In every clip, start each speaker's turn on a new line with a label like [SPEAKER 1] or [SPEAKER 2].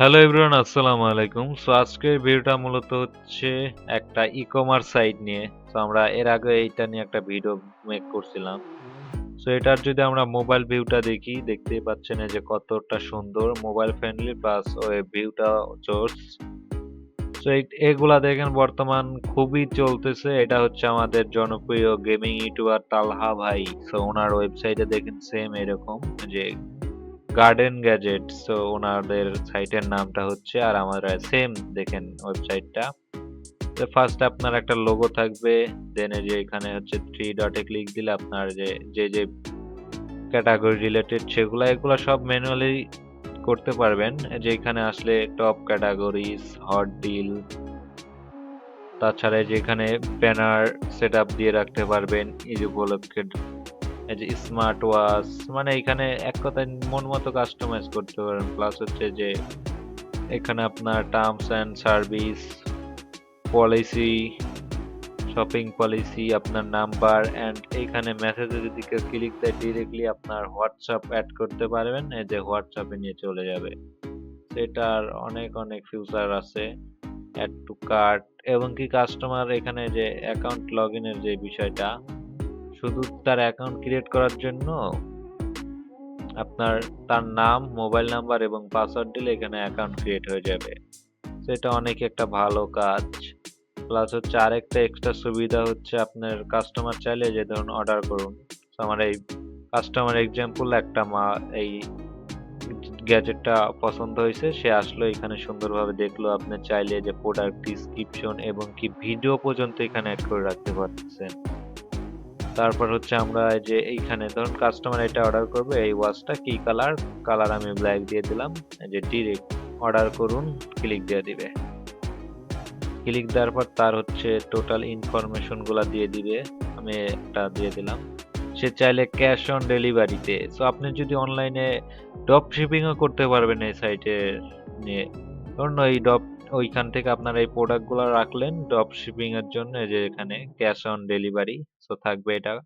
[SPEAKER 1] Hello everyone আসসালামু আলাইকুম। So আজকের ভিডিওটা মূলত হচ্ছে একটা ই কমার্স সাইট নিয়ে। সো আমরা এর আগে এইটা নিয়ে একটা ভিডিও মেক করছিলাম। সো এটার যদি আমরা মোবাইল ভিউটা দেখি, দেখতেই পাচ্ছেন যে কতটা সুন্দর মোবাইল ফ্রেন্ডলি প্লাস ওয়েব ভিউটা চোর্স সো এগুলা দেখেন বর্তমান খুবই চলতেছে। এটা হচ্ছে আমাদের জনপ্রিয় গেমিং ইউটিউবার তালহা ভাই। সো ওনার ওয়েবসাইটে দেখেন সেম এরকম, যে গার্ডেন গ্যাজেট সো ওনাদের সাইটের নামটা হচ্ছে আর আমরা সেম দেখেন ওয়েবসাইটটা তো ফার্স্ট আপনার একটা লোগো থাকবে দেন যে এখানে হচ্ছে থ্রি ডটে ক্লিক দিলে আপনার যে যে যে ক্যাটাগরি রিলেটেড সেগুলো, এগুলো সব ম্যানুয়ালি করতে পারবেন। যে এখানে আসলে টপ ক্যাটাগরিজ হট ডিল তাছাড়া এই যে এখানে ব্যানার সেট দিয়ে রাখতে পারবেন ঈদ উপলক্ষে যে স্মার্ট ওয়াচ মানে এখানে এক কথায় মন মতো কাস্টমাইজ করতে পারেন। প্লাস হচ্ছে যে এখানে আপনার terms and service policy shopping policy আপনার নাম্বার অ্যান্ড এইখানে মেসেজে যদি কেউ ক্লিক দেয় ডিরেক্টলি আপনার হোয়াটসঅ্যাপ অ্যাড করতে পারবেন। এই যে হোয়াটসঅ্যাপে নিয়ে চলে যাবে। সেটার অনেক অনেক ফিউচার আছে। অ্যাড টু কার্ট এবং কি কাস্টমার এখানে যে অ্যাকাউন্ট লগ ইনের যে বিষয়টা শুধু তার অ্যাকাউন্ট ক্রিয়েট করার জন্য আপনার তার নাম মোবাইল নাম্বার এবং পাসওয়ার্ড দিলে এখানে অ্যাকাউন্ট ক্রিয়েট হয়ে যাবে। সেটা অনেক একটা ভালো কাজ। প্লাস হচ্ছে আরেকটা এক্সট্রা সুবিধা হচ্ছে আপনার কাস্টমার চাইলে যে ধরুন অর্ডার করুন। তো আমার এই কাস্টমার এক্সাম্পল একটা মা, এই গ্যাজেটটা পছন্দ হয়েছে। সে আসলো, এখানে সুন্দরভাবে দেখল আপনি চাইলে যে প্রোডাক্ট ডিসক্রিপশন এবং কি ভিডিও পর্যন্ত এখানে অ্যাড করে রাখতে পারতেছেন। তারপর হচ্ছে আমরা যে এইখানে, ধরুন কাস্টমার এটা অর্ডার করবে, এই ওয়াচটা কি কালার কালার আমি ব্ল্যাক দিয়ে দিলাম যে ডিরেক্ট অর্ডার করুন ক্লিক দিয়ে দিবে। ক্লিক দেওয়ার পর তার হচ্ছে টোটাল ইনফরমেশনগুলা দিয়ে দিবে, আমি একটা দিয়ে দিলাম। সে চাইলে ক্যাশ অন ডেলিভারিতে সো আপনি যদি অনলাইনে ড্রপ শিপিংও করতে পারবেন এই সাইটে নিয়ে। ধরুন ওই ড্রপ ওইখান থেকে আপনার এই প্রোডাক্টগুলো রাখলেন ড্রপ শিপিং এর জন্য যে এখানে ক্যাশ অন ডেলিভারি সো থাকবে এটা।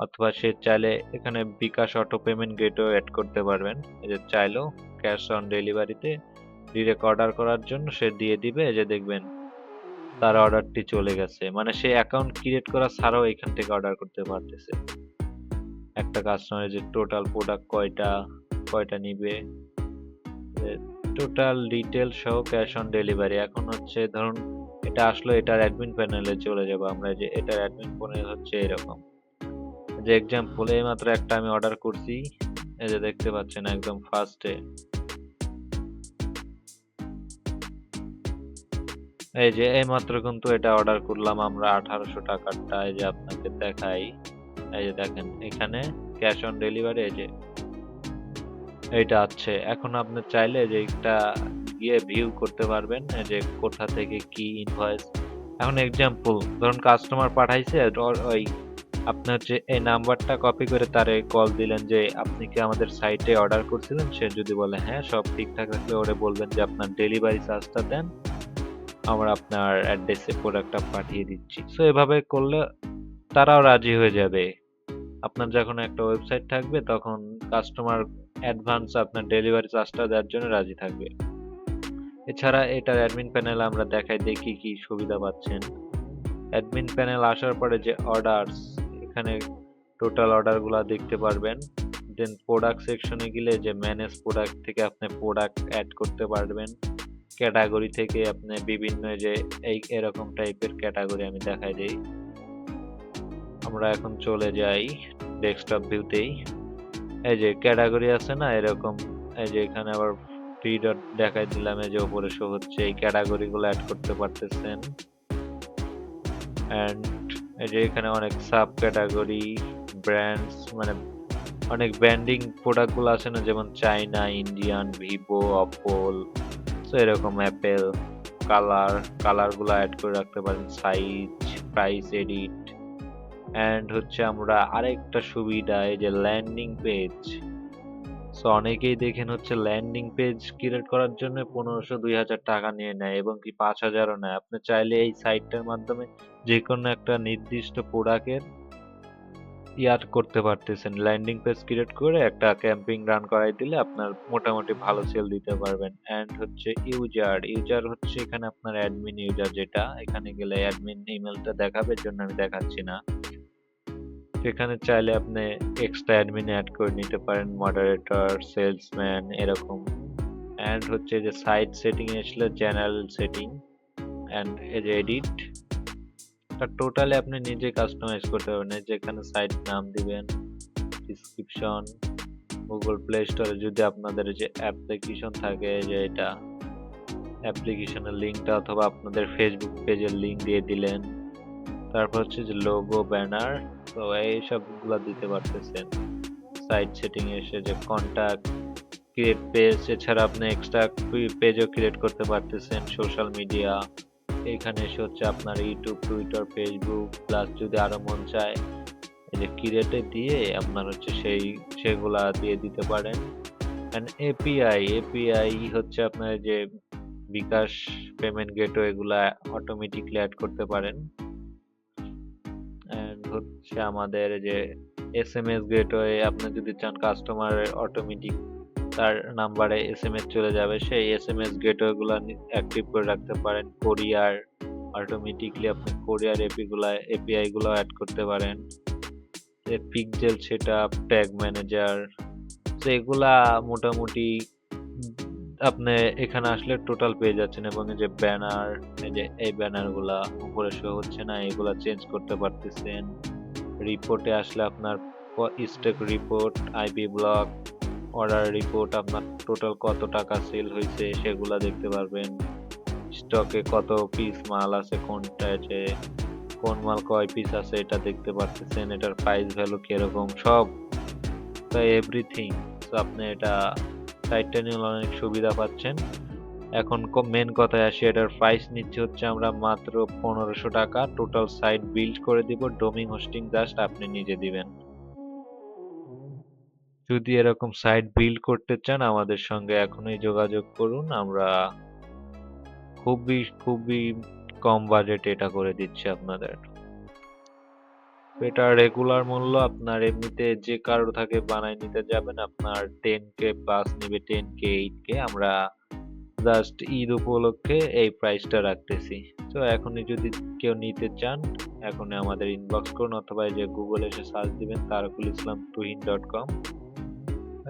[SPEAKER 1] অথবা সে চাইলে এখানে বিকাশ অটো পেমেন্ট গেটও অ্যাড করতে পারবেন। যে চাইলেও ক্যাশ অন ডেলিভারিতে ডিরেক্ট অর্ডার করার জন্য সে দিয়ে দিবে যে দেখবেন তার অর্ডারটি চলে গেছে। মানে সে অ্যাকাউন্ট ক্রিয়েট করা ছাড়াও এখান থেকে অর্ডার করতে পারতেছে। একটা কাস্টমার যে টোটাল প্রোডাক্ট কয়টা কয়টা নিবে টোটাল ডিটেল সহ ক্যাশ অন ডেলিভারি। এখন হচ্ছে ধরুন এটা আসলো, এটার অ্যাডমিন প্যানেলে চলে যাব আমরা, যে এটার অ্যাডমিন প্যানেল হচ্ছে এরকম। যে এক্সাম্পল এই মাত্র একটা আমি অর্ডার করছি, এই যে দেখতে পাচ্ছেন একদম ফার্স্টে এই যে এই মাত্র কিন্তু এটা অর্ডার করলাম আমরা আঠারোশো টাকারটা, এই যে আপনাকে দেখাই। এই যে দেখেন, এখানে ক্যাশ অন ডেলিভারি এই যে এইটা আছে। এখন আপনি চাইলে যে এটা গিয়ে ভিউ করতে পারবেন, যে কোথা থেকে কি ইনভয়েস এখন এক্সাম্পল ধরুন কাস্টমার পাঠাইছে ওই আপনি হচ্ছে এই নাম্বারটা কপি করে তারে কল দিলেন যে, আপনি কি আমাদের সাইটে অর্ডার করছিলেন? সে যদি বলে হ্যাঁ সব ঠিকঠাক থাকলে ওরে বলবেন যে, আপনার ডেলিভারি চার্জটা দেন, আমরা আপনার অ্যাড্রেসে প্রোডাক্টটা পাঠিয়ে দিচ্ছি। সো এভাবে করলে তারাও রাজি হয়ে যাবে। আপনার যখন একটা ওয়েবসাইট থাকবে, তখন কাস্টমার অ্যাডভান্স আপনার ডেলিভারি চার্জটা দেওয়ার জন্য রাজি থাকবে। এছাড়া এটার অ্যাডমিন প্যানেল আমরা দেখাই, দেখি কি সুবিধা পাচ্ছেন। অ্যাডমিন প্যানেল আসার পরে যে অর্ডারস, এখানে টোটাল অর্ডারগুলো দেখতে পারবেন। দেন প্রোডাক্ট সেকশনে গেলে যে ম্যানেজ প্রোডাক্ট থেকে আপনি প্রোডাক্ট অ্যাড করতে পারবেন। ক্যাটাগরি থেকে আপনি বিভিন্ন যে, এই এরকম টাইপের ক্যাটাগরি আমি দেখাই দিই। আমরা এখন চলে যাই ডেস্কটপ ভিউতেই। এই যে ক্যাটাগরি আছে না, এরকম, এই যে এখানে আবার থ্রি ডট দেখাই দিলাম, এই যে উপরে শো হচ্ছে, এই ক্যাটাগরি গুলো অ্যাড করতে পারতেছেন। অ্যান্ড এই যে এখানে অনেক সাব ক্যাটাগরি ব্র্যান্ডস মানে অনেক ব্র্যান্ডিং প্রোডাক্টগুলো আছে না, যেমন চাইনা ইন্ডিয়ান ভিভো অপল তো এরকম অ্যাপেল কালার কালারগুলো অ্যাড করে রাখতে পারেন সাইজ প্রাইস এডিট অ্যান্ড হচ্ছে আমরা আরেকটা সুবিধা এই যে ল্যান্ডিং পেজ সো অনেকেই দেখেন হচ্ছে ল্যান্ডিং পেজ ক্রিয়েট করার জন্য পনেরোশো দুই হাজার টাকা নিয়ে নেয় এবং কি পাঁচ হাজারও নেয়। আপনি চাইলে এই সাইটটার মাধ্যমে যে কোনো একটা নির্দিষ্ট প্রোডাক্টের ইয়ার করতে পারতেছেন। ল্যান্ডিং পেজ ক্রিয়েট করে একটা ক্যাম্পিং রান করাই দিলে আপনার মোটামুটি ভালো সেল দিতে পারবেন। অ্যান্ড হচ্ছে ইউজার ইউজার হচ্ছে এখানে আপনার অ্যাডমিন ইউজার যেটা, এখানে গেলে অ্যাডমিন ইমেলটা দেখাবে জন্য আমি দেখাচ্ছি না। সেখানে চাইলে আপনি এক্সট্রা অ্যাডমিন অ্যাড করে নিতে পারেন মডারেটর সেলসম্যান এরকম। অ্যান্ড হচ্ছে যে সাইট সেটিং আসলে জেনারেল সেটিং অ্যান্ড এই যে এডিট টোটালি আপনি নিজে কাস্টমাইজ করতে পারবেন। এই যে সাইট নাম দিবেন ডিসক্রিপশন গুগল প্লে স্টোরে যদি আপনাদের যে অ্যাপ্লিকেশন থাকে যে এটা অ্যাপ্লিকেশনের লিঙ্কটা অথবা আপনাদের ফেসবুক পেজের লিঙ্ক দিয়ে দিলেন। তারপর হচ্ছে যে লোগো ব্যানার তো এই সবগুলো দিতে পারতেছেন। সাইট সেটিং এসে যে কন্টাক্ট ক্রিয়েট পেজ এছাড়া আপনি এক্সট্রা পেজও ক্রিয়েট করতে পারতেছেন সোশ্যাল মিডিয়া এখানে এসে হচ্ছে আপনার ইউটিউব টুইটার ফেসবুক প্লাস যদি আরও মন চায়, এই যে ক্রিয়েটে দিয়ে আপনার হচ্ছে সেই, সেগুলা দিয়ে দিতে পারেন। অ্যান্ড এপিআই এপিআই হচ্ছে আপনার যে বিকাশ পেমেন্ট গেটওয়ে এগুলা অটোমেটিকলি অ্যাড করতে পারেন। হচ্ছে আমাদের যে এস এম এস গেটওয়ে আপনি যদি চান কাস্টমার অটোমেটিক তার নাম্বারে এস এম এস চলে যাবে, সেই এস এম এস গেটওয়ে গুলা অ্যাক্টিভ করে রাখতে পারেন। কোরিয়ার অটোমেটিকলি আপনি কোরিয়ার এপি গুলা এপিআই গুলো অ্যাড করতে পারেন। Pixel set up tag manager তো এগুলা মোটামুটি আপনি এখানে আসলে টোটাল পেয়ে যাচ্ছেন এবং এই যে ব্যানার এই যে এই ব্যানারগুলা উপরে শো হচ্ছে না, এগুলা চেঞ্জ করতে পারতেছেন। রিপোর্টে আসলে আপনার stock report IP block order report আপনার টোটাল কত টাকা সেল হয়েছে সেগুলা দেখতে পারবেন। স্টকে কত পিস মাল আছে, কোনটা আছে কোন মাল কয় পিস আছে এটা দেখতে পারতেছেন, এটার প্রাইস ভ্যালু কীরকম, সব তাই এভরিথিং তো আপনি এটা সাইটটা নিয়ে অনেক সুবিধা পাচ্ছেন। এখন মেন কথায় আসি, এটার প্রাইস নিচ্ছে হচ্ছে আমরা মাত্র পনেরোশো টাকা। টোটাল সাইট বিল্ড করে দিব ডোমিং হোস্টিং জাস্ট আপনি নিজে দিবেন। যদি এরকম সাইট বিল্ড করতে চান, আমাদের সঙ্গে এখনই যোগাযোগ করুন। আমরা খুবই খুবই কম বাজেটে এটা করে দিচ্ছি আপনাদের। এটা রেগুলার মূল্য, আপনার এমনিতে যে কারও থাকে বানাই নিতে যাবেন, আপনার টেন কে প্লাস নেবে টেন কে এইট কে আমরা জাস্ট ঈদ উপলক্ষে এই প্রাইসটা রাখতেছি। তো এখনই যদি কেউ নিতে চান, এখনই আমাদের ইনবক্স করুন অথবা যে গুগলে এসে সার্চ দিবেন, তারকুল ইসলাম তুহিন ডট কম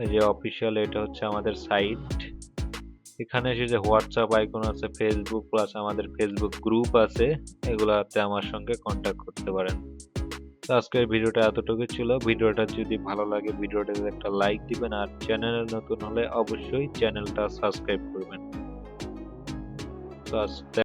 [SPEAKER 1] এই যে অফিসিয়াল এটা হচ্ছে আমাদের সাইট এখানে এসে যে হোয়াটসঅ্যাপ আইকন আছে ফেসবুক প্লাস আমাদের ফেসবুক গ্রুপ আছে, এগুলাতে আমার সঙ্গে কন্ট্যাক্ট করতে পারেন। তো আজকের ভিডিওটা এতটুকু ছিল। ভিডিওটা যদি ভালো লাগে, ভিডিওটাতে একটা লাইক দিবেন আর চ্যানেলে নতুন হলে অবশ্যই চ্যানেলটা সাবস্ক্রাইব করবেন। তো আজ